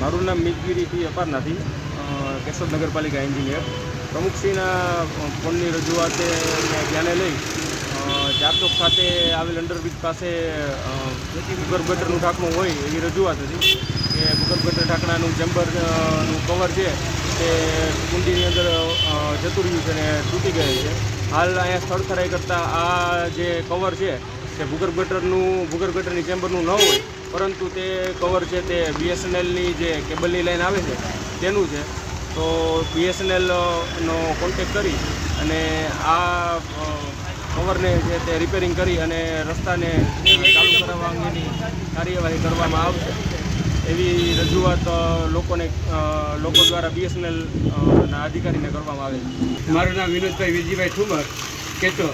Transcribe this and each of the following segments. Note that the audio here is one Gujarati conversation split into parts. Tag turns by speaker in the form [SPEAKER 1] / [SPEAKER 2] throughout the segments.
[SPEAKER 1] મારું નામ મિતગીરીથી અપાર નથી. કેશોદ નગરપાલિકા એન્જિનિયર. પ્રમુખશ્રીના ફોનની રજૂઆતે ધ્યાને લઈ ચારચોક ખાતે આવેલ અંડરબ્રિજ પાસે ભૂગર્ભ ગટરનું ઢાંકણું હોય એવી રજૂઆત હતી કે ભૂગર્ભ ગટર ઢાંકણાનું ચેમ્બરનું કવર છે તે કુંડીની અંદર જતું રહ્યું છે અને તૂટી ગયેલ છે. હાલ અહીંયા સ્થળ ખરાઈ કરતાં આ જે કવર છે તે ભૂગર્ભ ગટરનું, ભૂગર્ભ ગટરની ચેમ્બરનું ન હોય પરંતુ તે કવર છે તે બીએસએનએલની જે કેબલની લાઈન આવે છે, તેનું છે. તો બીએસએનએલનો કોન્ટેક કરી અને આ કવરને છે તે રિપેરિંગ કરી અને રસ્તાને ચાલુ કરાવવા અંગેની કાર્યવાહી કરવામાં આવશે. એવી રજૂઆત લોકોને લોકો દ્વારા બીએસએનએલના અધિકારીને કરવામાં આવે છે.
[SPEAKER 2] મારું નામ વિનોદભાઈ વિજયભાઈ ઠુમર. કેતો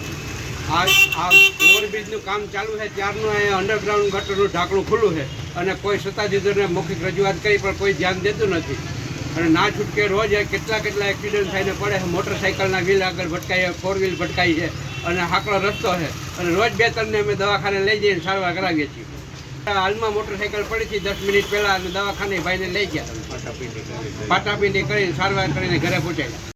[SPEAKER 2] આ આ ઓવરબ્રિજનું કામ ચાલુ છે, ત્યારનું અહીંયા અંડરગ્રાઉન્ડ ગટરનું ઢાંકણું ખુલ્લું છે. અને કોઈ સત્તાધીશોને મૌખિક રજૂઆત કરી, પણ કોઈ ધ્યાન દેતું નથી. અને ના છૂટકે રોજ કેટલા કેટલા એક્સિડન્ટ થઈને પડે છે. મોટરસાઇકલના વ્હીલ આગળ ભટકાય ફોર વ્હીલ ભટકાઈ છે. અને હાકડો રસ્તો છે. અને રોજ બે ત્રણને અમે દવાખાને લઈ જઈને સારવાર કરાવીએ છીએ. હાલમાં મોટરસાઇકલ પડી હતી દસ મિનિટ પહેલાં અને દવાખાને ભાઈને લઈ ગયા. પાટાપીંડી કરીને સારવાર કરીને ઘરે પહોંચાડ્યા.